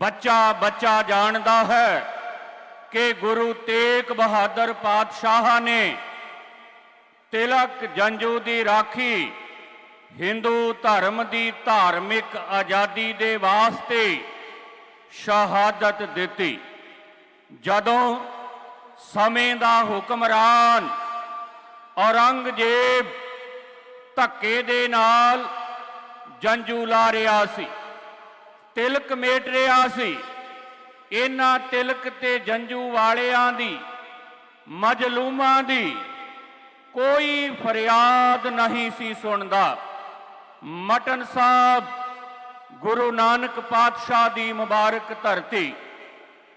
ਬੱਚਾ ਬੱਚਾ ਜਾਣਦਾ ਹੈ ਕਿ ਗੁਰੂ ਤੇਗ ਬਹਾਦਰ ਪਾਤਸ਼ਾਹ ਨੇ ਤਿਲਕ ਜੰਜੂ ਦੀ ਰਾਖੀ ਹਿੰਦੂ ਧਰਮ ਦੀ ਧਾਰਮਿਕ ਆਜ਼ਾਦੀ ਦੇ ਵਾਸਤੇ ਸ਼ਹਾਦਤ ਦਿੱਤੀ। ਜਦੋਂ ਸਮੇਂ ਦਾ ਹੁਕਮਰਾਨ ਔਰੰਗਜ਼ੇਬ ਧੱਕੇ ਦੇ ਨਾਲ ਜੰਜੂ ਲਾ ਰਿਹਾ ਸੀ ਤਿਲਕ ਮੇਟ ਰਿਹਾ ਸੀ। ਇਹਨਾਂ ਤਿਲਕ ਤੇ ਜੰਜੂ ਵਾਲਿਆਂ ਦੀ, ਮਜਲੂਮਾਂ ਦੀ ਕੋਈ ਫਰਿਆਦ ਨਹੀਂ ਸੀ ਸੁਣਦਾ। ਮਟਨ ਸਾਹਿਬ ਗੁਰੂ ਨਾਨਕ ਪਾਤਸ਼ਾਹ ਦੀ ਮੁਬਾਰਕ ਧਰਤੀ।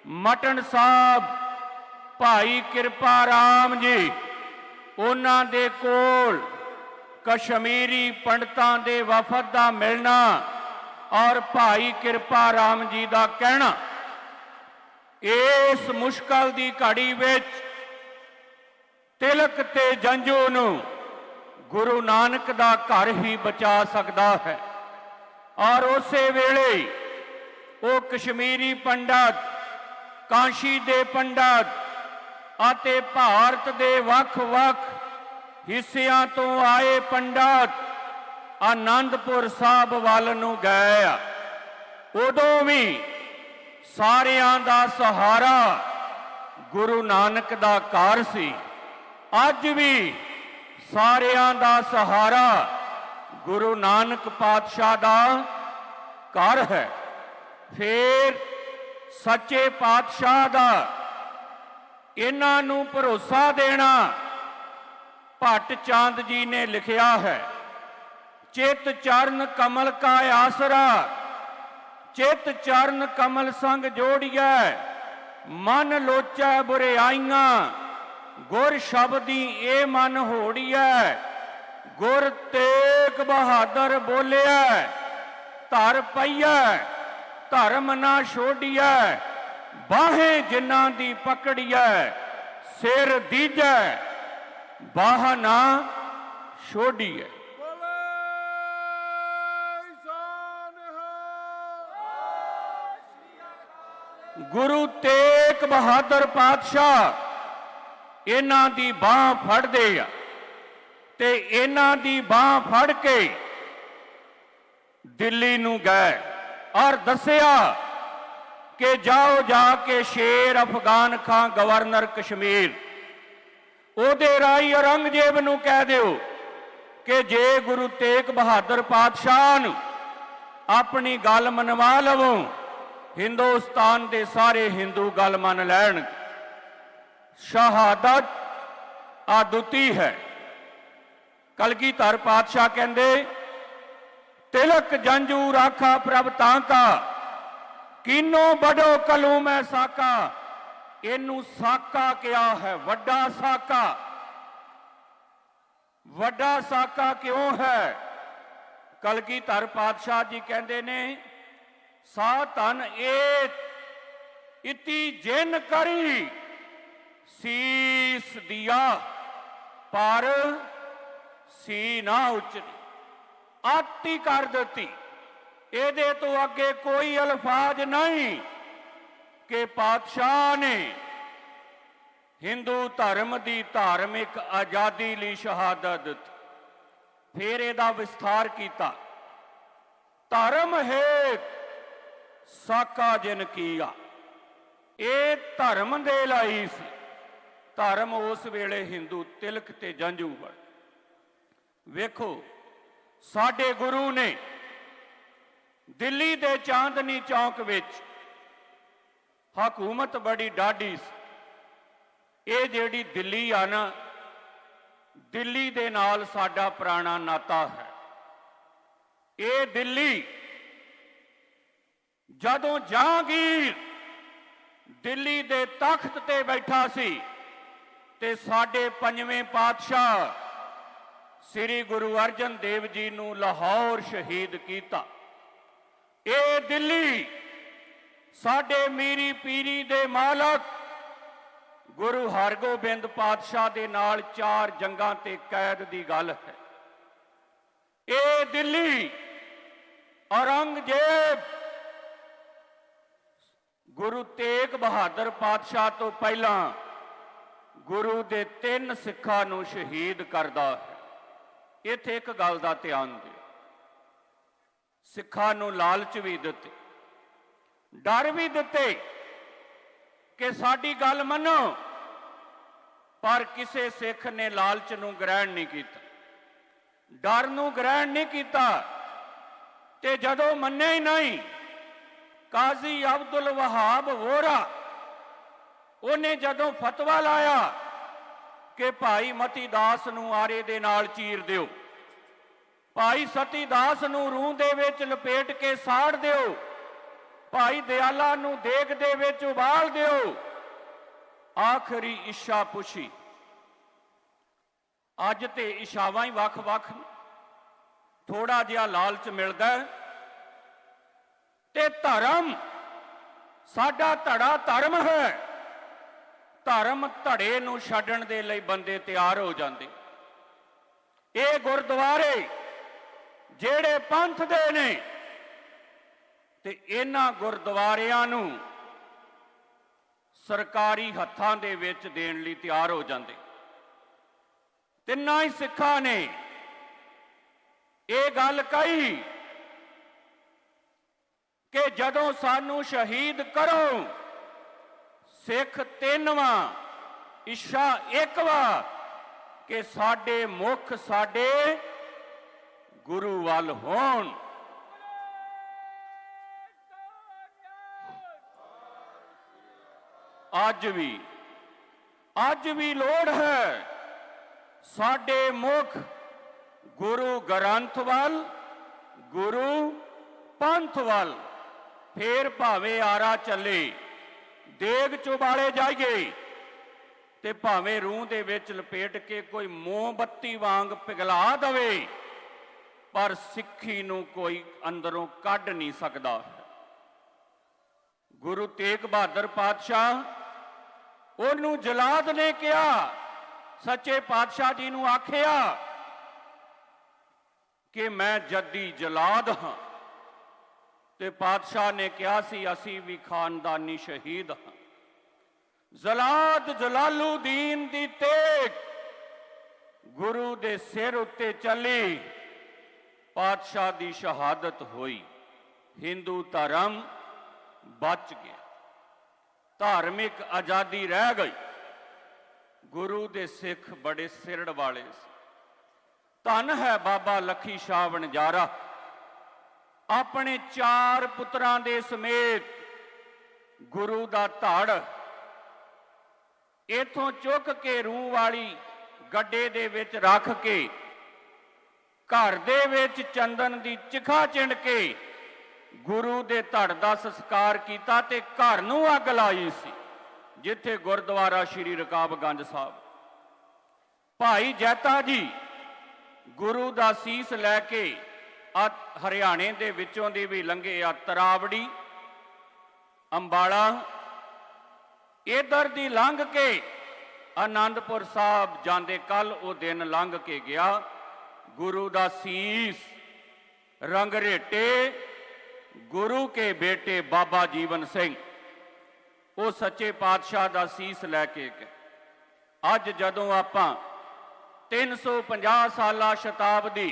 ਮਟਨ ਸਾਹਿਬ, ਭਾਈ ਕਿਰਪਾ ਰਾਮ ਜੀ, ਉਹਨਾਂ ਦੇ ਕੋਲ ਕਸ਼ਮੀਰੀ ਪੰਡਤਾਂ ਦੇ ਵਫਦ ਦਾ ਮਿਲਣਾ ਔਰ ਭਾਈ ਕਿਰਪਾ ਰਾਮ ਜੀ ਦਾ ਕਹਿਣਾ, ਇਸ ਮੁਸ਼ਕਲ ਦੀ ਘੜੀ ਵਿੱਚ ਤਿਲਕ ਤੇ ਜੰਜੂ ਨੂੰ ਗੁਰੂ ਨਾਨਕ ਦਾ ਘਰ ਹੀ ਬਚਾ ਸਕਦਾ ਹੈ। ਔਰ ਉਸੇ ਵੇਲੇ ਉਹ ਕਸ਼ਮੀਰੀ ਪੰਡਤ, ਕਾਂਸ਼ੀ ਦੇ ਪੰਡਤ ਅਤੇ ਭਾਰਤ ਦੇ ਵੱਖ-ਵੱਖ ਹਿੱਸਿਆਂ ਤੋਂ ਆਏ ਪੰਡਤ ਆਨੰਦਪੁਰ ਸਾਹਿਬ ਵੱਲ ਨੂੰ ਗਏ ਆ। ਉਦੋਂ ਵੀ ਸਾਰਿਆਂ ਦਾ ਸਹਾਰਾ ਗੁਰੂ ਨਾਨਕ ਦਾ ਘਰ ਸੀ। ਅੱਜ ਵੀ ਸਾਰਿਆਂ ਦਾ ਸਹਾਰਾ ਗੁਰੂ ਨਾਨਕ ਪਾਤਸ਼ਾਹ ਦਾ ਘਰ ਹੈ। ਫੇਰ ਸੱਚੇ ਪਾਤਸ਼ਾਹ ਦਾ ਇਹਨਾਂ ਨੂੰ ਭਰੋਸਾ ਦੇਣਾ ਭੱਟ ਚਾਂਦ ਜੀ ਨੇ ਲਿਖਿਆ ਹੈ। ਚਿਤ ਚਰਨ ਕਮਲ ਕਾ ਆਸਰਾ, ਚਿਤ ਚਰਨ ਕਮਲ ਸੰਗ ਜੋੜੀਐ, ਮਨ ਲੋਚੈ ਬੁਰਿਆਈਆਂ, ਗੁਰ ਸ਼ਬਦੀ ਇਹ ਮਨ ਹੋੜੀਐ, ਗੁਰ ਤੇਗ ਬਹਾਦਰ ਬੋਲਿਆ ਧਰ ਪਈਐ, ਧਰਮ ਨਾ ਛੋੜੀਐ, ਬਾਹੇ ਜਿਨ੍ਹਾਂ ਦੀ ਪਕੜੀਐ, ਸਿਰ ਦੀਜੈ, ਬਾਹ ਨਾ ਛੋੜੀਐ। ਗੁਰੂ ਤੇਗ ਬਹਾਦਰ ਪਾਤਸ਼ਾਹ ਇਹਨਾਂ ਦੀ ਬਾਹ ਫੜਦੇ ਆ ਤੇ ਇਹਨਾਂ ਦੀ ਬਾਹ ਫੜ ਕੇ ਦਿੱਲੀ ਨੂੰ ਗਏ। ਔਰ ਦੱਸਿਆ ਕਿ ਜਾਓ ਜਾ ਕੇ ਸ਼ੇਰ ਅਫਗਾਨ ਖਾਨ ਗਵਰਨਰ ਕਸ਼ਮੀਰ। ਉਹਦੇ ਰਾਈ ਔਰੰਗਜ਼ੇਬ ਨੂੰ ਕਹਿ ਦਿਓ ਕਿ ਜੇ ਗੁਰੂ ਤੇਗ ਬਹਾਦਰ ਪਾਤਸ਼ਾਹ ਨੂੰ ਆਪਣੀ ਗੱਲ ਮਨਵਾ ਲਵੋ ਹਿੰਦੁਸਤਾਨ ਦੇ ਸਾਰੇ ਹਿੰਦੂ ਗੱਲ ਮੰਨ ਲੈਣ। ਸ਼ਹਾਦਤ ਆਦੁਤੀ ਹੈ। ਕਲਗੀਧਰ ਪਾਤਸ਼ਾਹ ਕਹਿੰਦੇ, ਤਿਲਕ ਜੰਜੂ ਰਾਖਾ ਪ੍ਰਭ ਤਾਂ ਕਾ, ਕੀਨੋ ਬੜੋ ਕਲੂ ਮੈਂ ਸਾਕਾ। ਇਹਨੂੰ ਸਾਕਾ ਕਿਹਾ ਹੈ, ਵੱਡਾ ਸਾਕਾ। ਵੱਡਾ ਸਾਕਾ ਕਿਉਂ ਹੈ? ਕਲਗੀਧਰ ਪਾਤਸ਼ਾਹ ਜੀ ਕਹਿੰਦੇ ਨੇ ਸਾ ਧਨ ਏ ਇਤੀ ਜਿਨ ਕਰੀ ਸੀਸ ਦਿਆ, ਪਰ ਸੀ ਨਾ ਉਚਰੀ। ਆਤੀ ਕਰ ਦਿੱਤੀ। ਇਹਦੇ ਤੋਂ ਅੱਗੇ ਕੋਈ ਅਲਫਾਜ਼ ਨਹੀਂ ਕਿ ਪਾਤਸ਼ਾਹ ਨੇ ਹਿੰਦੂ ਧਰਮ ਦੀ ਧਾਰਮਿਕ ਆਜ਼ਾਦੀ ਲਈ ਸ਼ਹਾਦਤ ਦਿੱਤੀ। ਫਿਰ ਇਹਦਾ ਵਿਸਥਾਰ ਕੀਤਾ। ਧਰਮ ਹੈ ਸਾਕਾ ਜਿਨ ਕੀਆ। ਇਹ ਧਰਮ ਦੇ ਲਈ ਸੀ। ਧਰਮ ਉਸ ਵੇਲੇ ਹਿੰਦੂ ਤਿਲਕ ਤੇ ਜੰਝੂ ਵਰ ਵੇਖੋ, ਸਾਡੇ ਗੁਰੂ ਨੇ ਦਿੱਲੀ ਦੇ ਚਾਂਦਨੀ ਚੌਂਕ ਵਿੱਚ ਹਕੂਮਤ ਬੜੀ ਡਾਢੀ ਸੀ। ਇਹ ਜਿਹੜੀ ਦਿੱਲੀ ਆ ਨਾ, ਦਿੱਲੀ ਦੇ ਨਾਲ ਸਾਡਾ ਪੁਰਾਣਾ ਨਾਤਾ ਹੈ। ਇਹ ਦਿੱਲੀ ਜਦੋਂ ਜਹਾਂਗੀਰ ਦਿੱਲੀ ਦੇ ਤਖਤ ਤੇ ਬੈਠਾ ਸੀ ਤੇ ਸਾਡੇ ਪੰਜਵੇਂ ਪਾਤਸ਼ਾਹ ਸ੍ਰੀ ਗੁਰੂ ਅਰਜਨ ਦੇਵ ਜੀ ਨੂੰ ਲਾਹੌਰ ਸ਼ਹੀਦ ਕੀਤਾ। ਇਹ ਦਿੱਲੀ ਸਾਡੇ ਮੀਰੀ ਪੀਰੀ ਦੇ ਮਾਲਕ ਗੁਰੂ ਹਰਗੋਬਿੰਦ ਪਾਤਸ਼ਾਹ ਦੇ ਨਾਲ ਚਾਰ ਜੰਗਾਂ ਤੇ ਕੈਦ ਦੀ ਗੱਲ ਹੈ। ਇਹ ਦਿੱਲੀ ਔਰੰਗਜ਼ੇਬ ਗੁਰੂ ਤੇਗ ਬਹਾਦਰ ਪਾਤਸ਼ਾਹ ਤੋਂ ਪਹਿਲਾਂ ਗੁਰੂ ਦੇ ਤਿੰਨ ਸਿੱਖਾਂ ਨੂੰ ਸ਼ਹੀਦ ਕਰਦਾ ਹੈ। ਇੱਥੇ ਇੱਕ ਗੱਲ ਦਾ ਧਿਆਨ ਦਿਓ। ਸਿੱਖਾਂ ਨੂੰ ਲਾਲਚ ਵੀ ਦਿੱਤੇ, ਡਰ ਵੀ ਦਿੱਤੇ ਕਿ ਸਾਡੀ ਗੱਲ ਮੰਨੋ, ਪਰ ਕਿਸੇ ਸਿੱਖ ਨੇ ਲਾਲਚ ਨੂੰ ਗ੍ਰਹਿਣ ਨਹੀਂ ਕੀਤਾ। ਡਰ ਨੂੰ ਗ੍ਰਹਿਣ ਨਹੀਂ ਕੀਤਾ ਤੇ ਜਦੋਂ ਮੰਨੇ ਹੀ ਨਹੀਂ ਕਾਜ਼ੀ ਅਬਦੁਲ ਵਹਾਬ ਵੋਰਾ ਉਹਨੇ ਜਦੋਂ ਫਤਵਾ ਲਾਇਆ ਕਿ ਭਾਈ ਮਤੀ ਦਾਸ ਨੂੰ ਆਰੇ ਦੇ ਨਾਲ ਚੀਰ ਦਿਓ, ਭਾਈ ਸਤੀ ਦਾਸ ਨੂੰ ਰੂਹ ਦੇ ਵਿੱਚ ਲਪੇਟ ਕੇ ਸਾੜ ਦਿਓ, ਭਾਈ ਦਿਆਲਾ ਨੂੰ ਦੇਗ ਦੇ ਵਿੱਚ ਉਬਾਲ ਦਿਓ, ਆਖਰੀ ਇੱਛਾ ਪੁੱਛੀ। ਅੱਜ ਤੇ ਇਸ਼ਾਵਾਂ ਹੀ ਵੱਖ-ਵੱਖ ਥੋੜਾ ਜਿਹਾ ਲਾਲਚ ਮਿਲਦਾ ਹੈ। ਤੇ ਧਰਮ, ਸਾਡਾ ਧੜਾ ਧਰਮ ਹੈ। ਧਰਮ ਧੜੇ ਨੂੰ ਛੱਡਣ ਦੇ ਲਈ ਬੰਦੇ ਤਿਆਰ ਹੋ ਜਾਂਦੇ। ਇਹ ਗੁਰਦੁਆਰੇ ਜਿਹੜੇ ਪੰਥ ਦੇ ਨੇ, ਤੇ ਇਹਨਾਂ ਗੁਰਦੁਆਰਿਆਂ ਨੂੰ ਸਰਕਾਰੀ ਹੱਥਾਂ ਦੇ ਵਿੱਚ ਦੇਣ ਲਈ ਤਿਆਰ ਹੋ ਜਾਂਦੇ। ਤਿੰਨਾਂ ਹੀ ਸਿੱਖਾਂ ਨੇ ਇਹ ਗੱਲ ਕਹੀ ਕਿ ਜਦੋਂ ਸਾਨੂੰ ਸ਼ਹੀਦ ਕਰੋ, ਸਿੱਖ ਤਿੰਨਵਾਂ ਇੱਛਾ ਇੱਕਵਾ, ਕਿ ਸਾਡੇ ਮੁਖ ਸਾਡੇ ਗੁਰੂ ਵੱਲ ਹੋਣ। ਅੱਜ ਵੀ ਅੱਜ ਵੀ ਲੋੜ ਹੈ ਸਾਡੇ ਮੁਖ ਗੁਰੂ ਗ੍ਰੰਥ ਵੱਲ, ਗੁਰੂ ਪੰਥ ਵੱਲ। ਫੇਰ ਭਾਵੇਂ ਆਰਾ ਚੱਲੇ, ਦੇਗ ਚੁਬਾਲੇ ਜਾਈਏ ਤੇ ਭਾਵੇਂ ਰੂਹ ਦੇ ਵਿੱਚ ਲਪੇਟ ਕੇ ਕੋਈ ਮੋਮਬੱਤੀ ਵਾਂਗ ਪਿਘਲਾ ਦਵੇ, ਪਰ ਸਿੱਖੀ ਨੂੰ ਕੋਈ ਅੰਦਰੋਂ ਕੱਢ ਨਹੀਂ ਸਕਦਾ। ਗੁਰੂ ਤੇਗ ਬਹਾਦਰ ਪਾਤਸ਼ਾਹ ਉਹਨੂੰ ਜਲਾਦ ਨੇ ਕਿਹਾ, ਸੱਚੇ ਪਾਤਸ਼ਾਹ ਜੀ ਨੂੰ ਆਖਿਆ ਕਿ ਮੈਂ ਜੱਦੀ ਜਲਾਦ ਹਾਂ। ਤੇ ਪਾਤਸ਼ਾਹ ਨੇ ਕਿਹਾ ਸੀ, ਅਸੀਂ ਵੀ ਖਾਨਦਾਨੀ ਸ਼ਹੀਦ ਹਾਂ। ਜ਼ਲਾਦ ਜਲਾਲੂਦੀਨ ਦੀ ਤੇਗ ਗੁਰੂ ਦੇ ਸਿਰ ਉੱਤੇ ਚੱਲੀ। ਪਾਤਸ਼ਾਹ ਦੀ ਸ਼ਹਾਦਤ ਹੋਈ। ਹਿੰਦੂ ਧਰਮ ਬਚ ਗਿਆ। ਧਾਰਮਿਕ ਆਜ਼ਾਦੀ ਰਹਿ ਗਈ। ਗੁਰੂ ਦੇ ਸਿੱਖ ਬੜੇ ਸਿਰੜ ਵਾਲੇ ਸੀ। ਧੰਨ ਹੈ ਬਾਬਾ ਲੱਖੀ ਸ਼ਾਹ ਵਣਜਾਰਾ। ਆਪਣੇ ਚਾਰ ਪੁੱਤਰਾਂ ਦੇ ਸਮੇਤ ਗੁਰੂ ਦਾ ਧੜ ਇਥੋਂ ਚੁੱਕ ਕੇ ਰੂਹ ਵਾਲੀ ਗੱਡੇ ਦੇ ਵਿੱਚ ਰੱਖ ਕੇ, ਘਰ ਦੇ ਵਿੱਚ ਚੰਦਨ ਦੀ ਚਿਖਾ ਚਿੰਡ ਕੇ ਗੁਰੂ ਦੇ ਧੜ ਦਾ ਸੰਸਕਾਰ ਕੀਤਾ ਤੇ ਘਰ ਨੂੰ ਅੱਗ ਲਾਈ ਸੀ, ਜਿੱਥੇ ਗੁਰਦੁਆਰਾ ਸ਼੍ਰੀ ਰਕਾਬਗੰਜ ਸਾਹਿਬ। ਭਾਈ ਜੈਤਾ ਜੀ ਗੁਰੂ ਦਾ ਸੀਸ ਲੈ ਕੇ ਆ ਹਰਿਆਣੇ ਦੇ ਵਿੱਚੋਂ ਦੀ ਵੀ ਲੰਘੇ ਆ ਤਰਾਵੜੀ, ਅੰਬਾਲਾ ਇਧਰ ਦੀ ਲੰਘ ਕੇ ਆਨੰਦਪੁਰ ਸਾਹਿਬ ਜਾਂਦੇ ਕੱਲ ਉਹ ਦਿਨ ਲੰਘ ਕੇ ਗਿਆ ਗੁਰੂ ਦਾ ਸੀਸ ਰੰਗਰੇਟੇ ਗੁਰੂ ਕੇ ਬੇਟੇ ਬਾਬਾ ਜੀਵਨ ਸਿੰਘ। ਉਹ ਸੱਚੇ ਪਾਤਸ਼ਾਹ ਦਾ ਸੀਸ ਲੈ ਕੇ ਅੱਜ ਜਦੋਂ ਆਪਾਂ 350 ਸਾਲਾ ਸ਼ਤਾਬਦੀ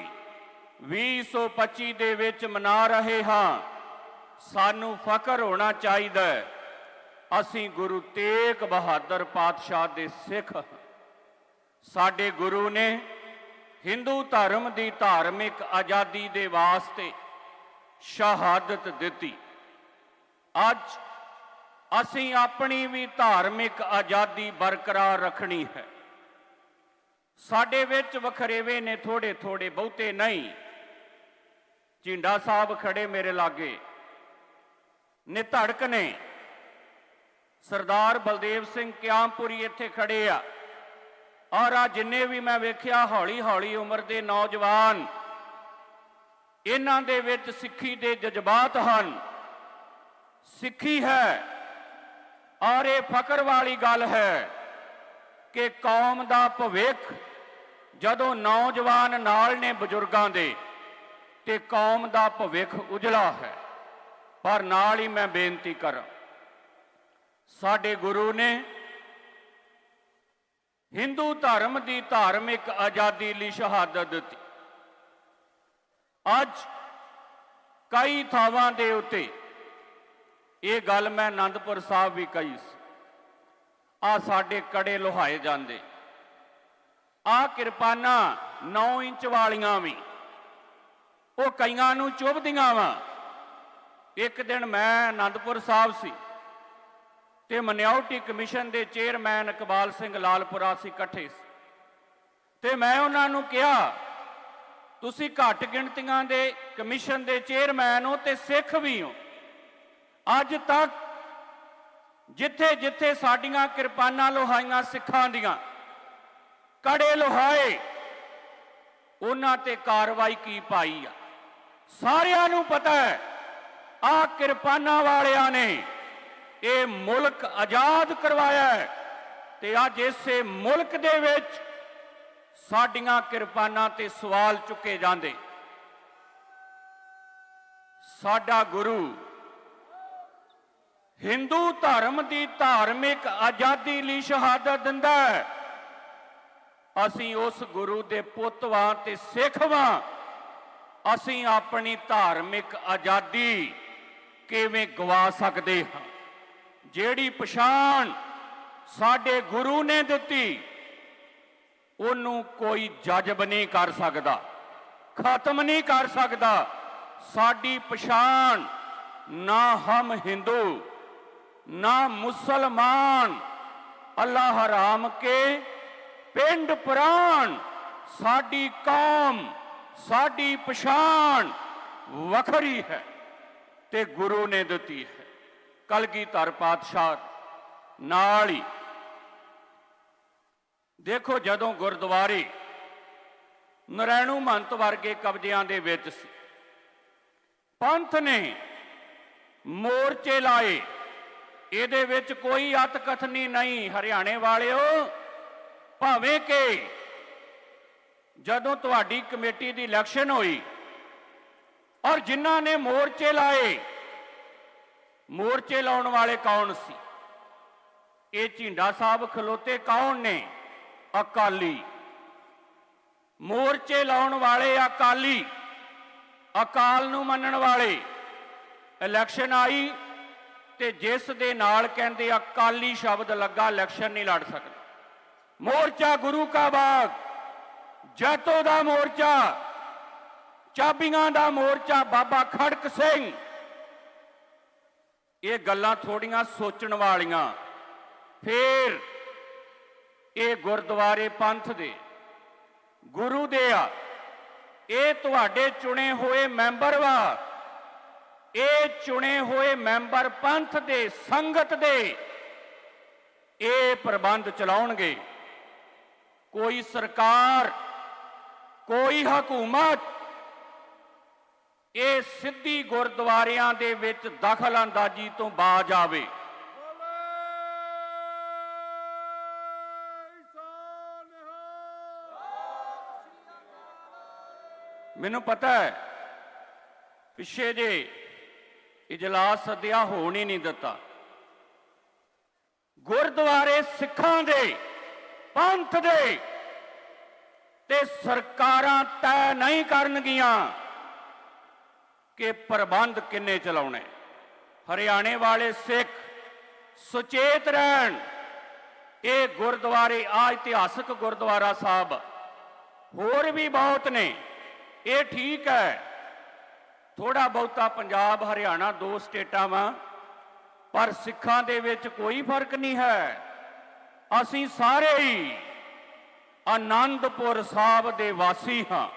2025 ਦੇ ਵਿੱਚ ਮਨਾ ਰਹੇ ਹਾਂ। ਸਾਨੂੰ ਫਖਰ ਹੋਣਾ ਚਾਹੀਦਾ ਹੈ। ਅਸੀਂ ਗੁਰੂ ਤੇਗ ਬਹਾਦਰ ਪਾਤਸ਼ਾਹ ਦੇ ਸਿੱਖ ਹਾਂ। ਸਾਡੇ ਗੁਰੂ ਨੇ ਹਿੰਦੂ ਧਰਮ ਦੀ ਧਾਰਮਿਕ ਆਜ਼ਾਦੀ ਦੇ ਵਾਸਤੇ ਸ਼ਹਾਦਤ ਦਿੱਤੀ। ਅੱਜ ਅਸੀਂ ਆਪਣੀ ਵੀ ਧਾਰਮਿਕ ਆਜ਼ਾਦੀ ਬਰਕਰਾਰ ਰੱਖਣੀ ਹੈ। ਸਾਡੇ ਵਿੱਚ ਵਖਰੇਵੇ ਨੇ ਥੋੜੇ ਥੋੜੇ ਬਹੁਤੇ ਨਹੀਂ। ਝਿੰਡਾ ਸਾਹਿਬ ਖੜੇ ਮੇਰੇ ਲਾਗੇ। ਨੇ ਧੜਕ ਨੇ। ਸਰਦਾਰ ਬਲਦੇਵ ਸਿੰਘ ਕਿਆਮਪੁਰੀ ਇੱਥੇ ਖੜੇ ਆ। ਔਰ ਆ ਜਿੰਨੇ ਵੀ ਮੈਂ ਵੇਖਿਆ ਹੌਲੀ ਹੌਲੀ ਉਮਰ ਦੇ ਨੌਜਵਾਨ, ਇਹਨਾਂ ਦੇ ਵਿੱਚ ਸਿੱਖੀ ਦੇ ਜਜ਼ਬਾਤ ਹਨ। ਸਿੱਖੀ ਹੈ ਔਰ ਇਹ ਫਕਰ ਵਾਲੀ ਗੱਲ ਹੈ ਕਿ ਕੌਮ ਦਾ ਭਵਿੱਖ ਜਦੋਂ ਨੌਜਵਾਨ ਨਾਲ ਨੇ ਬਜ਼ੁਰਗਾਂ ਦੇ ਤੇ ਕੌਮ ਦਾ ਭਵਿੱਖ ਉਜਲਾ ਹੈ। ਪਰ ਨਾਲ ਹੀ ਮੈਂ ਬੇਨਤੀ ਕਰਾਂ, ਸਾਡੇ ਗੁਰੂ ਨੇ ਹਿੰਦੂ ਧਰਮ ਦੀ ਧਾਰਮਿਕ ਆਜ਼ਾਦੀ ਲਈ ਸ਼ਹਾਦਤ ਦਿੱਤੀ। ਅੱਜ ਕਈ ਥਾਵਾਂ ਦੇ ਉੱਤੇ ਇਹ ਗੱਲ ਮੈਂ ਆਨੰਦਪੁਰ ਸਾਹਿਬ ਵੀ ਕਹੀ ਸੀ। ਆ ਸਾਡੇ ਕੜੇ ਲੋਹਾਏ ਜਾਂਦੇ। ਆ ਕਿਰਪਾਨਾਂ 9 ਇੰਚ ਵਾਲੀਆਂ ਵੀ। ਉਹ ਕਈਆਂ ਨੂੰ ਚੁੱਭਦੀਆਂ ਵਾ। ਇੱਕ ਦਿਨ ਮੈਂ ਆਨੰਦਪੁਰ ਸਾਹਿਬ ਸੀ ਤੇ ਮਨਿਓਰਟੀ ਕਮਿਸ਼ਨ ਦੇ ਚੇਅਰਮੈਨ ਇਕਬਾਲ ਸਿੰਘ ਲਾਲਪੁਰਾ ਸੀ, ਇਕੱਠੇ ਸੀ। ਤੇ ਮੈਂ ਉਹਨਾਂ ਨੂੰ ਕਿਹਾ, ਤੁਸੀਂ ਘੱਟ ਗਿਣਤੀਆਂ ਦੇ ਕਮਿਸ਼ਨ ਦੇ ਚੇਅਰਮੈਨ ਹੋ ਤੇ ਸਿੱਖ ਵੀ ਹੋ। ਅੱਜ ਤੱਕ ਜਿੱਥੇ ਜਿੱਥੇ ਸਾਡੀਆਂ ਕਿਰਪਾਨਾਂ ਲੋਹਾਈਆਂ ਸਿੱਖਾਂ ਦੀਆਂ, ਕੜੇ ਲੋਹਾਏ, ਉਹਨਾਂ ਤੇ ਕਾਰਵਾਈ ਕੀ ਪਾਈ ਆ? ਸਾਰਿਆਂ ਨੂੰ ਪਤਾ ਹੈ ਆ ਕਿਰਪਾਨਾਂ ਵਾਲਿਆਂ ਨੇ ਇਹ ਮੁਲਕ ਆਜ਼ਾਦ ਕਰਵਾਇਆ ਹੈ ਤੇ ਅੱਜ ਇਸੇ ਮੁਲਕ ਦੇ ਵਿੱਚ ਸਾਡੀਆਂ ਕਿਰਪਾਨਾਂ ਤੇ ਸਵਾਲ ਚੁੱਕੇ ਜਾਂਦੇ। ਸਾਡਾ ਗੁਰੂ ਹਿੰਦੂ ਧਰਮ ਦੀ ਧਾਰਮਿਕ ਆਜ਼ਾਦੀ ਲਈ ਸ਼ਹਾਦਤ ਦਿੰਦਾ ਹੈ। ਅਸੀਂ ਉਸ ਗੁਰੂ ਦੇ ਪੁੱਤਵਾਂ ਤੇ ਸਿੱਖ ਅਸੀਂ ਆਪਣੀ ਧਾਰਮਿਕ ਆਜ਼ਾਦੀ ਕਿਵੇਂ ਗਵਾ ਸਕਦੇ ਹਾਂ? ਜਿਹੜੀ ਪਛਾਣ ਸਾਡੇ ਗੁਰੂ ਨੇ ਦਿੱਤੀ, ਉਹਨੂੰ ਕੋਈ ਜਜਬ ਨਹੀਂ ਕਰ ਸਕਦਾ, ਖਤਮ ਨਹੀਂ ਕਰ ਸਕਦਾ। ਸਾਡੀ ਪਛਾਣ ਨਾ ਹਮ ਹਿੰਦੂ, ਨਾ ਮੁਸਲਮਾਨ, ਅੱਲਾਹ ਹਰਾਮ ਕੇ ਪਿੰਡ ਪ੍ਰਾਣ ਸਾਡੀ ਕੌਮ ਸਾਡੀ ਪਛਾਣ ਵੱਖਰੀ ਹੈ ਤੇ ਗੁਰੂ ਨੇ ਦਿੱਤੀ ਹੈ। ਕਲਗੀਧਰ ਪਾਤਸ਼ਾਹ ਨਾਲ ਹੀ। ਦੇਖੋ ਜਦੋਂ ਗੁਰਦੁਆਰੇ ਨਰੈਣੂ ਮਹੰਤ ਵਰਗੇ ਕਬਜ਼ਿਆਂ ਦੇ ਵਿੱਚ ਸੀ, ਪੰਥ ਨੇ ਮੋਰਚੇ ਲਾਏ। ਇਹਦੇ ਵਿੱਚ ਕੋਈ ਅਤਕਥਨੀ ਨਹੀਂ, ਹਰਿਆਣੇ ਵਾਲਿਓ, ਭਾਵੇਂ ਕਿ ਜਦੋਂ ਤੁਹਾਡੀ ਕਮੇਟੀ ਦੀ ਇਲੈਕਸ਼ਨ ਹੋਈ ਔਰ ਜਿਨ੍ਹਾਂ ਨੇ ਮੋਰਚੇ ਲਾਏ, ਮੋਰਚੇ ਲਾਉਣ ਵਾਲੇ ਕੌਣ ਸੀ? ਇਹ ਝਿੰਡਾ ਸਾਹਿਬ ਖਲੋਤੇ ਕੌਣ ਨੇ? ਅਕਾਲੀ। ਮੋਰਚੇ ਲਾਉਣ ਵਾਲੇ ਅਕਾਲੀ, ਅਕਾਲ ਨੂੰ ਮੰਨਣ ਵਾਲੇ। ਇਲੈਕਸ਼ਨ ਆਈ ਤੇ ਜਿਸ ਦੇ ਨਾਲ ਕਹਿੰਦੇ ਅਕਾਲੀ ਸ਼ਬਦ ਲੱਗਾ, ਇਲੈਕਸ਼ਨ ਨਹੀਂ ਲੜ ਸਕਦਾ। ਮੋਰਚਾ ਗੁਰੂ ਕਾ ਬਾਗ। ਜੈਤੋ ਦਾ ਮੋਰਚਾ, ਚਾਬੀਆਂ ਦਾ ਮੋਰਚਾ, ਬਾਬਾ ਖੜਕ ਸਿੰਘ। ਇਹ ਗੱਲਾਂ ਥੋੜੀਆਂ ਸੋਚਣ ਵਾਲੀਆਂ। ਫੇਰ ਇਹ ਗੁਰਦੁਆਰੇ ਪੰਥ ਦੇ ਗੁਰੂ ਦੇ ਆ। ਇਹ ਤੁਹਾਡੇ ਚੁਣੇ ਹੋਏ ਮੈਂਬਰ ਵਾ। ਇਹ ਚੁਣੇ ਹੋਏ ਮੈਂਬਰ ਪੰਥ ਦੇ, ਸੰਗਤ ਦੇ ਇਹ ਪ੍ਰਬੰਧ ਚਲਾਉਣਗੇ। ਕੋਈ ਸਰਕਾਰ ਕੋਈ ਹਕੂਮਤ ਇਹ ਸਿੱਧੀ ਗੁਰਦੁਆਰਿਆਂ ਦੇ ਵਿੱਚ ਦਖਲ ਅੰਦਾਜ਼ੀ ਤੋਂ ਬਾਜ ਆਵੇ ਮੈਨੂੰ ਪਤਾ ਹੈ, ਪਿੱਛੇ ਜੇ ਇਜਲਾਸ ਸੱਦਿਆ ਹੋਣ ਹੀ ਨਹੀਂ ਦਿੱਤਾ। ਗੁਰਦੁਆਰੇ ਸਿੱਖਾਂ ਦੇ, ਪੰਥ ਦੇ ਤੇ ਸਰਕਾਰਾਂ ਤੈਅ ਨਹੀਂ ਕਰਨਗੀਆਂ ਕਿ ਪ੍ਰਬੰਧ ਕਿੰਨੇ ਚਲਾਉਣੇ। ਹਰਿਆਣੇ ਵਾਲੇ ਸਿੱਖ ਸੁਚੇਤ ਰਹਿਣ। ਇਹ ਗੁਰਦੁਆਰੇ, ਆ ਇਤਿਹਾਸਕ ਗੁਰਦੁਆਰਾ ਸਾਹਿਬ, ਹੋਰ ਵੀ ਬਹੁਤ ਨੇ। ਇਹ ਠੀਕ ਹੈ। ਥੋੜਾ ਬਹੁਤਾ ਪੰਜਾਬ, ਹਰਿਆਣਾ, ਦੋ ਸਟੇਟਾਂ ਵਾਂ, ਪਰ ਸਿੱਖਾਂ ਦੇ ਵਿੱਚ ਕੋਈ ਫ਼ਰਕ ਨਹੀਂ ਹੈ। ਅਸੀਂ ਸਾਰੇ ਹੀ ਆਨੰਦਪੁਰ ਸਾਹਿਬ ਦੇ ਵਾਸੀ ਹਾਂ।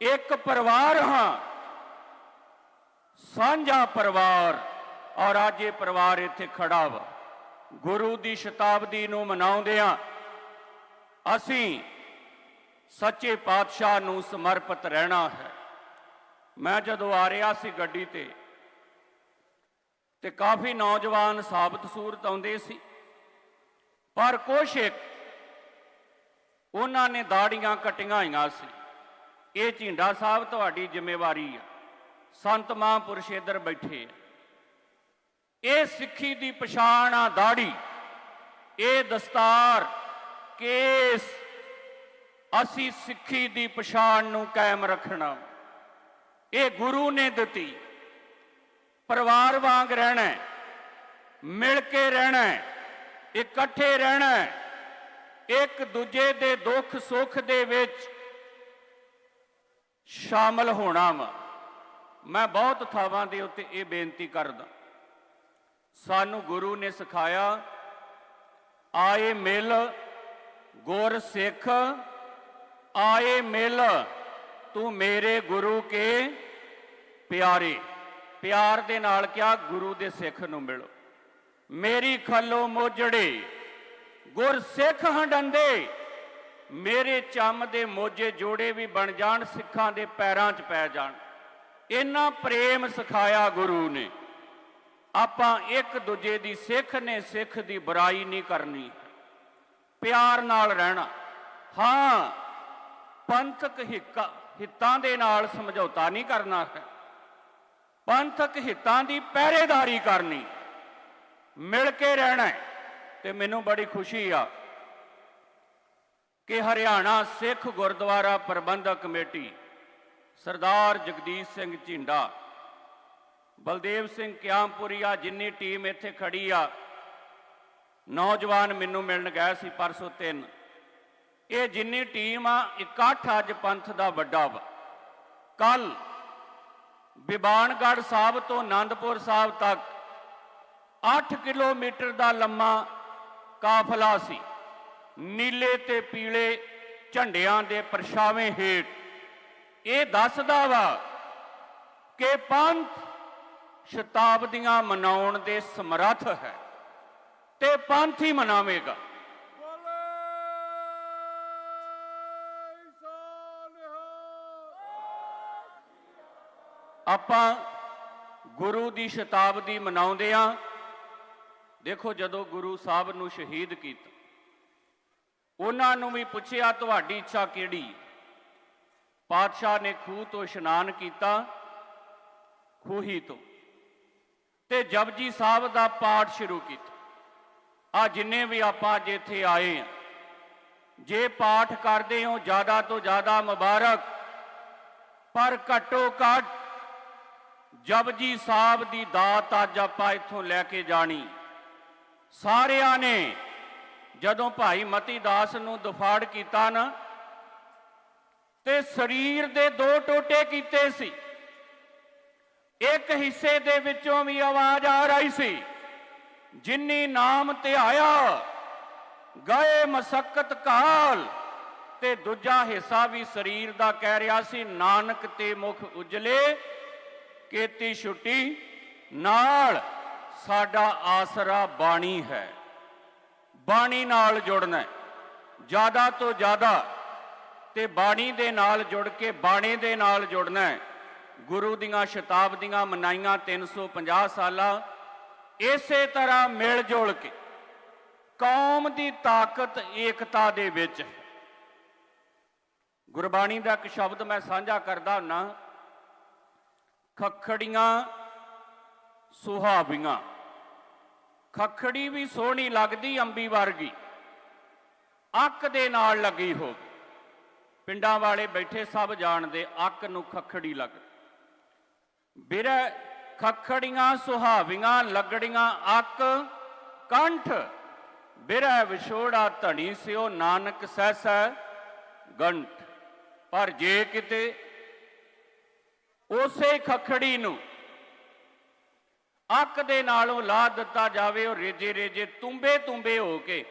ਇੱਕ ਪਰਿਵਾਰ ਹਾਂ। ਸਾਂਝਾ ਪਰਿਵਾਰ ਔਰ ਅੱਜ ਇਹ ਪਰਿਵਾਰ ਇੱਥੇ ਖੜਾ ਵਾ। ਗੁਰੂ ਦੀ ਸ਼ਤਾਬਦੀ ਨੂੰ ਮਨਾਉਂਦਿਆਂ ਅਸੀਂ ਸੱਚੇ ਪਾਤਸ਼ਾਹ ਨੂੰ ਸਮਰਪਿਤ ਰਹਿਣਾ ਹੈ। ਮੈਂ ਜਦੋਂ ਆ ਰਿਹਾ ਸੀ ਗੱਡੀ ਤੇ ਤੇ ਕਾਫੀ ਨੌਜਵਾਨ ਸਾਬਤ ਸੂਰਤ ਆਉਂਦੇ ਸੀ। ਪਰ ਕੁਛ ਇੱਕ ਉਹਨਾਂ ਨੇ ਦਾੜੀਆਂ ਕਟੀਆਂ ਹੋਈਆਂ ਸੀ। ਇਹ ਝਿੰਡਾ ਸਾਹਿਬ ਤੁਹਾਡੀ ਜ਼ਿੰਮੇਵਾਰੀ ਆ। ਸੰਤ ਮਹਾਂਪੁਰਸ਼ ਇੱਧਰ ਬੈਠੇ ਆ। ਇਹ ਸਿੱਖੀ ਦੀ ਪਛਾਣ ਆ ਦਾੜੀ। ਇਹ ਦਸਤਾਰ ਕੇਸ। ਅਸੀਂ ਸਿੱਖੀ ਦੀ ਪਛਾਣ ਨੂੰ ਕਾਇਮ ਰੱਖਣਾ। ਇਹ ਗੁਰੂ ਨੇ ਦਿੱਤੀ। ਪਰਿਵਾਰ ਵਾਂਗ ਰਹਿਣਾ ਮਿਲ ਕੇ ਰਹਿਣਾ ਇਕੱਠੇ ਰਹਿਣਾ ਇੱਕ ਦੂਜੇ ਦੇ ਦੁੱਖ ਸੁੱਖ ਦੇ ਵਿੱਚ ਸ਼ਾਮਲ ਹੋਣਾ ਵਾ। ਮੈਂ ਬਹੁਤ ਥਾਵਾਂ ਦੇ ਉੱਤੇ ਇਹ ਬੇਨਤੀ ਕਰਦਾ। ਸਾਨੂੰ ਗੁਰੂ ਨੇ ਸਿਖਾਇਆ, ਆਏ ਮਿਲ ਗੁਰ ਸਿੱਖ, ਆਏ ਮਿਲ ਤੂੰ ਮੇਰੇ ਗੁਰੂ ਕੇ ਪਿਆਰੇ। ਪਿਆਰ ਦੇ ਨਾਲ ਕਿਹਾ ਗੁਰੂ ਦੇ ਸਿੱਖ ਨੂੰ ਮਿਲੋ। ਮੇਰੀ ਖੱਲੋ ਮੋਜੜੇ। ਗੁਰ ਸਿੱਖ ਹੰਡੰਦੇ ਮੇਰੇ ਚੰਮ ਦੇ ਮੋਜੇ ਜੋੜੇ ਵੀ ਬਣ ਜਾਣ, ਸਿੱਖਾਂ ਦੇ ਪੈਰਾਂ 'ਚ ਪੈ ਜਾਣ। ਇੰਨਾ ਪ੍ਰੇਮ ਸਿਖਾਇਆ ਗੁਰੂ ਨੇ। ਆਪਾਂ ਇੱਕ ਦੂਜੇ ਦੀ ਸਿੱਖ ਨੇ, ਸਿੱਖ ਦੀ ਬੁਰਾਈ ਨਹੀਂ ਕਰਨੀ। ਪਿਆਰ ਨਾਲ ਰਹਿਣਾ। ਹਾਂ, ਪੰਥਕ ਹਿੱਕਾ, ਹਿੱਤਾਂ ਦੇ ਨਾਲ ਸਮਝੌਤਾ ਨਹੀਂ ਕਰਨਾ ਹੈ। ਪੰਥਕ ਹਿੱਤਾਂ ਦੀ ਪਹਿਰੇਦਾਰੀ ਕਰਨੀ। ਮਿਲ ਕੇ ਰਹਿਣਾ ਹੈ। ਤੇ ਮੈਨੂੰ ਬੜੀ ਖੁਸ਼ੀ ਆ ਕਿ ਹਰਿਆਣਾ ਸਿੱਖ ਗੁਰਦੁਆਰਾ ਪ੍ਰਬੰਧਕ ਕਮੇਟੀ ਸਰਦਾਰ ਜਗਦੀਸ਼ ਸਿੰਘ ਝਿੰਡਾ, ਬਲਦੇਵ ਸਿੰਘ ਕਿਆਮਪੁਰੀਆ ਜਿੰਨੀ ਟੀਮ ਇੱਥੇ ਖੜੀ ਆ, ਨੌਜਵਾਨ ਮੈਨੂੰ ਮਿਲਣ ਗਏ ਸੀ ਪਰਸੋਂ ਤਿੰਨ। ਇਹ ਜਿੰਨੀ ਟੀਮ ਆ, ਇਕੱਠ ਅੱਜ ਪੰਥ ਦਾ ਵੱਡਾ ਵਾ। ਕੱਲ ਬਿਬਾਨਗੜ੍ਹ ਸਾਹਿਬ ਤੋਂ ਆਨੰਦਪੁਰ ਸਾਹਿਬ ਤੱਕ 8 ਕਿਲੋਮੀਟਰ ਦਾ ਲੰਮਾ ਕਾਫਲਾ ਸੀ। ਨੀਲੇ ਤੇ ਪੀਲੇ ਝੰਡਿਆਂ ਦੇ ਪਰਛਾਵੇਂ ਹੇਠ। ਇਹ ਦੱਸਦਾ ਵਾ ਕਿ ਪੰਥ ਸ਼ਤਾਬਦੀਆਂ ਮਨਾਉਣ ਦੇ ਸਮਰੱਥ ਹੈ ਤੇ ਪੰਥ ਹੀ ਮਨਾਵੇਗਾ। ਆਪਾਂ ਗੁਰੂ ਦੀ ਸ਼ਤਾਬਦੀ ਮਨਾਉਂਦੇ ਆ। ਦੇਖੋ ਜਦੋਂ ਗੁਰੂ ਸਾਹਿਬ ਨੂੰ ਸ਼ਹੀਦ ਕੀਤਾ, ਉਹਨਾਂ ਨੂੰ ਵੀ ਪੁੱਛਿਆ, ਤੁਹਾਡੀ ਇੱਛਾ ਕਿਹੜੀ? ਪਾਤਸ਼ਾਹ ਨੇ ਖੂਹ ਤੋਂ ਇਸ਼ਨਾਨ ਕੀਤਾ, ਖੂਹੀ ਤੋਂ। ਤੇ ਜਪਜੀ ਸਾਹਿਬ ਦਾ ਪਾਠ ਸ਼ੁਰੂ ਕੀਤਾ। ਆ ਜਿੰਨੇ ਵੀ ਆਪਾਂ ਅੱਜ ਇੱਥੇ ਆਏ ਆ, ਜੇ ਪਾਠ ਕਰਦੇ ਹੋ, ਜ਼ਿਆਦਾ ਤੋਂ ਜ਼ਿਆਦਾ ਮੁਬਾਰਕ। ਪਰ ਘੱਟੋ ਘੱਟ ਜਪਜੀ ਸਾਹਿਬ ਦੀ ਦਾਤ ਅੱਜ ਆਪਾਂ ਇੱਥੋਂ ਲੈ ਕੇ ਜਾਣੀ। ਸਾਰਿਆਂ ਨੇ ਜਦੋਂ ਭਾਈ ਮਤੀ ਦਾਸ ਨੂੰ ਦਫਾੜ ਕੀਤਾ ਨਾ, ਤੇ ਸਰੀਰ ਦੇ ਦੋ ਟੋਟੇ ਕੀਤੇ ਸੀ। ਇੱਕ ਹਿੱਸੇ ਦੇ ਵਿੱਚੋਂ ਵੀ ਆਵਾਜ਼ ਆ ਰਹੀ ਸੀ, ਜਿਨੀ ਨਾਮ ਧਿਆਇਆ ਗਏ ਮਸਕਤ ਕਾਲ, ਤੇ ਦੂਜਾ ਹਿੱਸਾ ਵੀ ਸਰੀਰ ਦਾ ਕਹਿ ਰਿਹਾ ਸੀ, ਨਾਨਕ ਤੇ ਮੁਖ ਉਜਲੇ, ਕੀਤੀ ਛੁੱਟੀ ਨਾਲ ਸਾਡਾ ਆਸਰਾ ਬਾਣੀ ਹੈ। ਬਾਣੀ ਨਾਲ ਜੁੜਨਾ ਜ਼ਿਆਦਾ ਤੋਂ ਜ਼ਿਆਦਾ ਤੇ ਬਾਣੀ ਦੇ ਨਾਲ ਜੁੜ ਕੇ ਬਾਣੇ ਦੇ ਨਾਲ ਜੁੜਨਾ ਹੈ। ਗੁਰੂ ਦੀਆਂ ਸ਼ਤਾਬਦੀਆਂ ਮਨਾਈਆਂ 350 ਸਾਲਾਂ, ਇਸੇ ਤਰ੍ਹਾਂ ਮਿਲ ਜੁਲ ਕੇ ਕੌਮ ਦੀ ਤਾਕਤ ਏਕਤਾ ਦੇ ਵਿੱਚ ਹੈ। ਗੁਰਬਾਣੀ ਦਾ ਇੱਕ ਸ਼ਬਦ ਮੈਂ ਸਾਂਝਾ ਕਰਦਾ ਹੁੰਨਾ, ਖਖੜੀਆਂ ਸੁਹਾਵੀਆਂ। ਖਖੜੀ ਵੀ ਸੋਹਣੀ ਲੱਗਦੀ ਅੰਬੀ ਵਰਗੀ। ਅੱਕ ਦੇ ਨਾਲ ਲੱਗੀ ਹੋ ਪਿੰਡਾਂ ਵਾਲੇ ਬੈਠੇ ਸਭ ਜਾਣਦੇ ਅੱਕ ਨੂੰ ਖਖੜੀ ਲੱਗ। ਬਿਰ ਖਖੜੀਆਂ, ਸੁਹਾਵੀਆਂ, ਲੱਗੜੀਆਂ, ਅੱਕ, ਕੰਠ। ਬਿਰੇ ਵਿਛੋੜਾ ਧਣੀ ਸਿਓ ਨਾਨਕ ਸਹਿਸੈ ਗੰਠ। ਪਰ ਜੇ ਕਿਤੇ ਉਸੇ ਖਖੜੀ ਨੂੰ ਅੱਕ ਦੇ ਨਾਲੋਂ ਲਾ ਦਿੱਤਾ ਜਾਵੇ, ਉਹ ਰੇਜੇ ਰੇਜੇ ਤੁੰਬੇ ਤੁੰਬੇ ਹੋ ਕੇ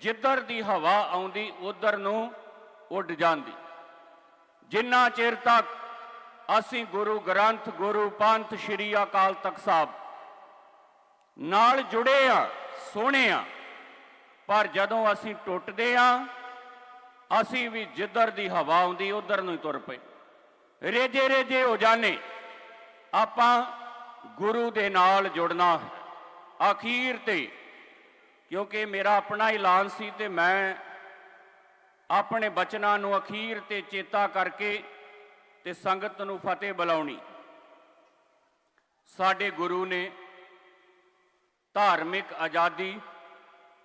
ਜਿੱਧਰ ਦੀ ਹਵਾ ਆਉਂਦੀ, ਉਧਰ ਨੂੰ ਉੱਡ ਜਾਂਦੀ। ਜਿੰਨਾ ਚਿਰ ਤੱਕ ਅਸੀਂ ਗੁਰੂ ਗ੍ਰੰਥ, ਗੁਰੂ ਪੰਥ, ਸ੍ਰੀ ਅਕਾਲ ਤਖਤ ਸਾਹਿਬ ਨਾਲ ਜੁੜੇ ਆ, ਸੋਹਣੇ ਆ, ਪਰ ਜਦੋਂ ਅਸੀਂ ਟੁੱਟਦੇ ਆ, ਅਸੀਂ ਵੀ ਜਿੱਧਰ ਦੀ ਹਵਾ ਆਉਂਦੀ, ਉਧਰ ਨੂੰ ਹੀ ਤੁਰ ਪਏ। ਰੇਜੇ ਰੇਜੇ ਹੋ ਜਾਣੇ ਆਪਾਂ ਗੁਰੂ ਦੇ ਨਾਲ ਜੁੜਨਾ ਅਖੀਰ ਤੇ, ਕਿਉਂਕਿ ਮੇਰਾ ਆਪਣਾ ਐਲਾਨ ਸੀ ਤੇ ਮੈਂ ਆਪਣੇ ਬਚਨਾਂ ਨੂੰ ਅਖੀਰ ਤੇ ਚੇਤਾ ਕਰਕੇ ਤੇ ਸੰਗਤ ਨੂੰ ਫਤਿਹ ਬੁਲਾਉਣੀ। ਸਾਡੇ ਗੁਰੂ ਨੇ ਧਾਰਮਿਕ ਆਜ਼ਾਦੀ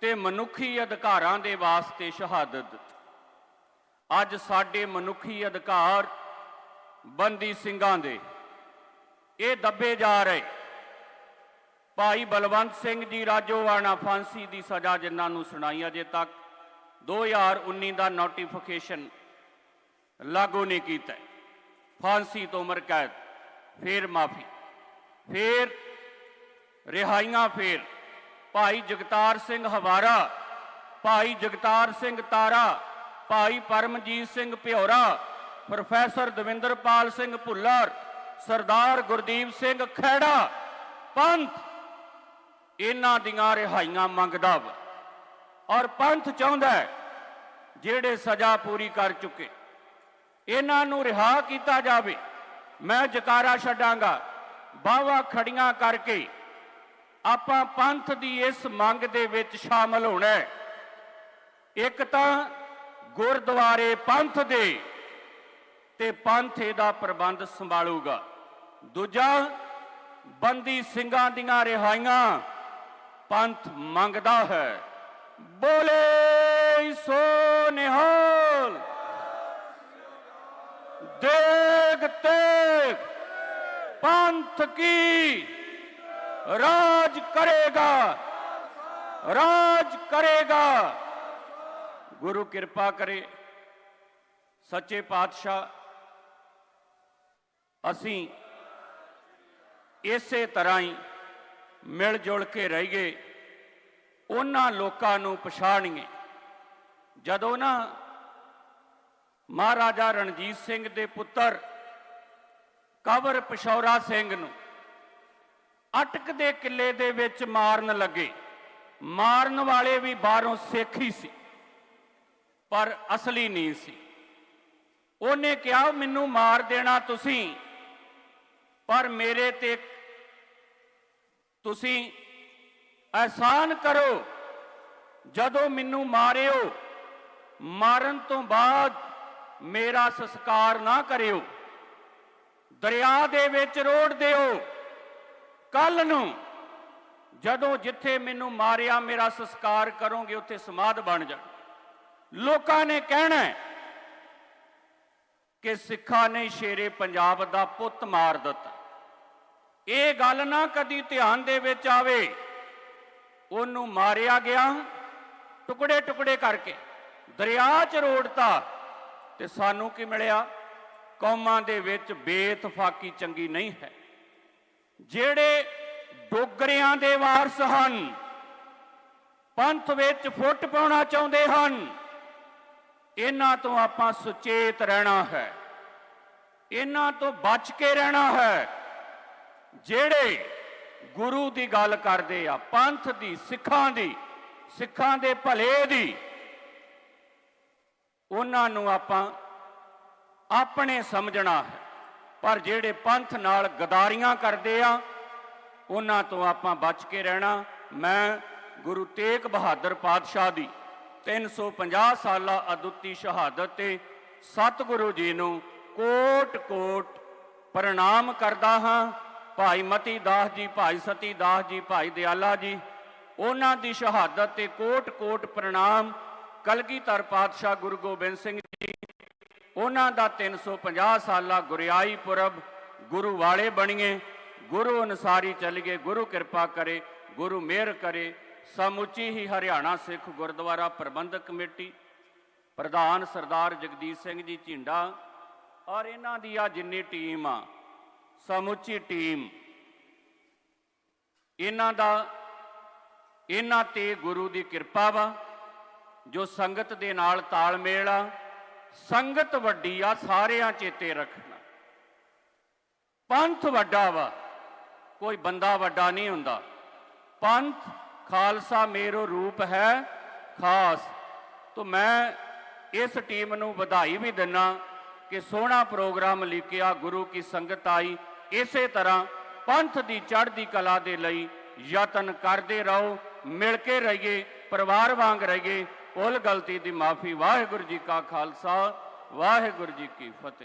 ਤੇ ਮਨੁੱਖੀ ਅਧਿਕਾਰਾਂ ਦੇ ਵਾਸਤੇ ਸ਼ਹਾਦਤ ਦਿੱਤੀ। ਅੱਜ ਸਾਡੇ ਮਨੁੱਖੀ ਅਧਿਕਾਰ ਬੰਦੀ ਸਿੰਘਾਂ ਦੇ ਇਹ ਦੱਬੇ ਜਾ ਰਹੇ। ਭਾਈ ਬਲਵੰਤ ਸਿੰਘ ਜੀ ਰਾਜੋਵਾਣਾ ਫਾਂਸੀ ਦੀ ਸਜ਼ਾ ਜਿਨ੍ਹਾਂ ਨੂੰ ਸੁਣਾਈ ਅਜੇ ਤੱਕ 2019 ਦਾ ਨੋਟੀਫਿਕੇਸ਼ਨ ਲਾਗੂ ਨਹੀਂ ਕੀਤਾ। ਫਾਂਸੀ ਤੋਂ ਉਮਰ ਕੈਦ ਫੇਰ ਮਾਫੀ, ਫੇਰ ਰਿਹਾਈਆਂ, ਫੇਰ ਭਾਈ ਜਗਤਾਰ ਸਿੰਘ ਹਵਾਰਾ, ਭਾਈ ਜਗਤਾਰ ਸਿੰਘ ਤਾਰਾ, ਭਾਈ ਪਰਮਜੀਤ ਸਿੰਘ ਭਿਉਰਾ ਪ੍ਰੋਫੈਸਰ ਦਵਿੰਦਰਪਾਲ ਸਿੰਘ ਭੁੱਲਰ ਸਰਦਾਰ ਗੁਰਦੀਪ ਸਿੰਘ ਖੈੜਾ ਪੰਥ, ਇਹਨਾਂ ਦੀਆਂ ਰਿਹਾਈਆਂ ਮੰਗਦਾ ਵਾ। ਔਰ ਪੰਥ ਚਾਹੁੰਦਾ ਜਿਹੜੇ ਸਜ਼ਾ ਪੂਰੀ ਕਰ ਚੁੱਕੇ। ਇਹਨਾਂ ਨੂੰ ਰਿਹਾ ਕੀਤਾ ਜਾਵੇ। ਮੈਂ ਜਕਾਰਾ ਛੱਡਾਂਗਾ। ਬਾਵਾ ਖੜੀਆਂ ਕਰਕੇ ਆਪਾਂ ਪੰਥ ਦੀ ਇਸ ਮੰਗ ਦੇ ਵਿੱਚ ਸ਼ਾਮਲ ਹੋਣਾ ਹੈ। ਇੱਕ ਤਾਂ ਗੁਰਦੁਆਰੇ ਪੰਥ ਦੇ ਤੇ ਪੰਥ ਇਹਦਾ ਪ੍ਰਬੰਧ ਸੰਭਾਲੂਗਾ। ਦੂਜਾ, ਬੰਦੀ ਸਿੰਘਾਂ ਦੀਆਂ ਰਿਹਾਈਆਂ ਪੰਥ ਮੰਗਦਾ ਹੈ। ਬੋਲੇ ਸੋ ਨਿਹਾਲ। ਦੇਗ ਤੇਗ ਪੰਥ ਕੀ ਰਾਜ ਕਰੇਗਾ। ਰਾਜ ਕਰੇਗਾ। ਗੁਰੂ ਕਿਰਪਾ ਕਰੇ। ਸੱਚੇ ਪਾਤਸ਼ਾਹ, ਅਸੀਂ ਇਸੇ ਤਰ੍ਹਾਂ ਹੀ ਮਿਲ ਜੁਲ ਕੇ ਰਹੀਏ ਉਹਨਾਂ ਲੋਕਾਂ ਨੂੰ ਪਛਾਣੀਏ। ਜਦੋਂ ਨਾ ਮਹਾਰਾਜਾ ਰਣਜੀਤ ਸਿੰਘ ਦੇ ਪੁੱਤਰ ਕਵਰ ਪਸ਼ੌਰਾ ਸਿੰਘ ਨੂੰ ਅਟਕ ਦੇ ਕਿਲੇ ਦੇ ਵਿੱਚ ਮਾਰਨ ਲੱਗੇ। ਮਾਰਨ ਵਾਲੇ ਵੀ ਬਾਹਰੋਂ ਸਿੱਖ ਹੀ ਸੀ, ਪਰ ਅਸਲੀ ਨਹੀਂ ਸੀ। ਉਹਨੇ ਕਿਹਾ, ਮੈਨੂੰ ਮਾਰ ਦੇਣਾ ਤੁਸੀਂ। ਪਰ ਮੇਰੇ ਤੇ ਤੁਸੀਂ ਅਹਿਸਾਨ ਕਰੋ, ਜਦੋਂ ਮੈਨੂੰ ਮਾਰਿਓ, ਮਾਰਨ ਤੋਂ ਬਾਅਦ ਮੇਰਾ ਸੰਸਕਾਰ ਨਾ ਕਰਿਓ। ਦਰਿਆ ਦੇ ਵਿੱਚ ਰੋੜ ਦਿਓ। ਕੱਲ ਨੂੰ ਜਦੋਂ ਜਿੱਥੇ ਮੈਨੂੰ ਮਾਰਿਆ, ਮੇਰਾ ਸੰਸਕਾਰ ਕਰੋਗੇ, ਉੱਥੇ ਸਮਾਧ ਬਣ ਜਾ। ਲੋਕਾਂ ਨੇ ਕਹਿਣਾ ਕਿ ਸਿੱਖਾਂ ਨੇ ਸ਼ੇਰੇ ਪੰਜਾਬ ਦਾ ਪੁੱਤ ਮਾਰ ਦਿੱਤਾ। ਇਹ ਗੱਲ ਨਾ ਕਦੀ ਧਿਆਨ ਦੇ ਵਿੱਚ ਆਵੇ। ਉਹਨੂੰ ਮਾਰਿਆ ਗਿਆ ਟੁਕੜੇ ਟੁਕੜੇ ਕਰਕੇ। ਦਰਿਆ 'ਚ ਰੋੜਤਾ ਤੇ ਸਾਨੂੰ ਕੀ ਮਿਲਿਆ? ਕੌਮਾਂ ਦੇ ਵਿੱਚ ਬੇਤਫਾਕੀ ਚੰਗੀ ਨਹੀਂ ਹੈ। ਜਿਹੜੇ ਡੋਗਰਿਆਂ ਦੇ ਵਾਰਸ ਹਨ, ਪੰਥ ਵਿੱਚ ਫੁੱਟ ਪਾਉਣਾ ਚਾਹੁੰਦੇ ਹਨ, ਇਹਨਾਂ ਤੋਂ ਆਪਾਂ ਸੁਚੇਤ ਰਹਿਣਾ ਹੈ। ਇਹਨਾਂ ਤੋਂ ਬਚ ਕੇ ਰਹਿਣਾ ਹੈ। ਜਿਹੜੇ ਗੁਰੂ ਦੀ ਗੱਲ ਕਰਦੇ ਆ, ਪੰਥ ਦੀ, ਸਿੱਖਾਂ ਦੀ, ਸਿੱਖਾਂ ਦੇ ਭਲੇ ਦੀ, ਉਹਨਾਂ ਨੂੰ ਆਪਾਂ ਆਪਣੇ ਸਮਝਣਾ ਹੈ। ਪਰ ਜਿਹੜੇ ਪੰਥ ਨਾਲ ਗਦਾਰੀਆਂ ਕਰਦੇ ਆ, ਉਹਨਾਂ ਤੋਂ ਆਪਾਂ ਬਚ ਕੇ ਰਹਿਣਾ। ਮੈਂ ਗੁਰੂ ਤੇਗ ਬਹਾਦਰ ਪਾਤਸ਼ਾਹ ਦੀ 350 ਸਾਲਾ ਅਦੁੱਤੀ ਸ਼ਹਾਦਤ ਤੇ ਸਤਿਗੁਰੂ ਜੀ ਨੂੰ ਕੋਟ ਕੋਟ ਪ੍ਰਣਾਮ ਕਰਦਾ ਹਾਂ। ਭਾਈ ਮਤੀ ਦਾਸ ਜੀ, ਭਾਈ ਸਤੀ ਦਾਸ ਜੀ, ਭਾਈ ਦਿਆਲਾ ਜੀ, ਉਹਨਾਂ ਦੀ ਸ਼ਹਾਦਤ ਤੇ ਕੋਟ ਕੋਟ ਪ੍ਰਣਾਮ ਕਲਗੀਧਰ ਪਾਤਸ਼ਾਹ ਗੁਰੂ ਗੋਬਿੰਦ ਸਿੰਘ ਜੀ। ਉਹਨਾਂ ਦਾ 350 ਸਾਲਾ ਗੁਰਿਆਈ ਪੁਰਬ ਗੁਰੂ ਵਾਲੇ ਬਣੀਏ। ਗੁਰੂ ਅਨਸਾਰੀ ਚੱਲੀਏ ਗੁਰੂ ਕਿਰਪਾ ਕਰੇ, ਗੁਰੂ ਮਿਹਰ ਕਰੇ। ਸਮੁੱਚੀ ਹੀ ਹਰਿਆਣਾ ਸਿੱਖ ਗੁਰਦੁਆਰਾ ਪ੍ਰਬੰਧਕ ਕਮੇਟੀ, ਪ੍ਰਧਾਨ ਸਰਦਾਰ ਜਗਦੀਸ਼ ਸਿੰਘ ਜੀ ਝਿੰਡਾ। ਔਰ ਇਹਨਾਂ ਦੀ ਆ ਜਿੰਨੀ ਟੀਮ ਆ ਸਮੁੱਚੀ ਟੀਮ। ਇਹਨਾਂ ਦਾ, ਇਹਨਾਂ ਤੇ ਗੁਰੂ ਦੀ ਕਿਰਪਾ ਵਾ, ਜੋ ਸੰਗਤ ਦੇ ਨਾਲ ਤਾਲਮੇਲ ਆ, ਸੰਗਤ ਵੱਡੀ ਆ, ਸਾਰਿਆਂ ਚੇਤੇ ਰੱਖਣਾ। ਪੰਥ ਵੱਡਾ ਵਾ, ਕੋਈ ਬੰਦਾ ਵੱਡਾ ਨਹੀਂ ਹੁੰਦਾ। ਪੰਥ, ਖਾਲਸਾ ਮੇਰੋ ਰੂਪ ਹੈ, ਖਾਸ। ਤੋਂ ਮੈਂ ਇਸ ਟੀਮ ਨੂੰ ਵਧਾਈ ਵੀ ਦਿੰਨਾ ਕਿ ਸੋਹਣਾ ਪ੍ਰੋਗਰਾਮ ਲਿਖਿਆ, ਗੁਰੂ ਕੀ ਸੰਗਤ ਆਈ ਇਸੇ ਤਰ੍ਹਾਂ ਪੰਥ ਦੀ ਚੜ੍ਹਦੀ ਕਲਾ ਦੇ ਲਈ ਯਤਨ ਕਰਦੇ ਰਹੋ, ਮਿਲ ਕੇ ਰਹੀਏ, ਪਰਿਵਾਰ ਵਾਂਗ ਰਹੀਏ। ਭੁੱਲ ਗਲਤੀ ਦੀ ਮਾਫੀ ਵਾਹਿਗੁਰੂ ਜੀ ਕਾ ਖਾਲਸਾ, ਵਾਹਿਗੁਰੂ ਜੀ ਕੀ ਫਤਿਹ।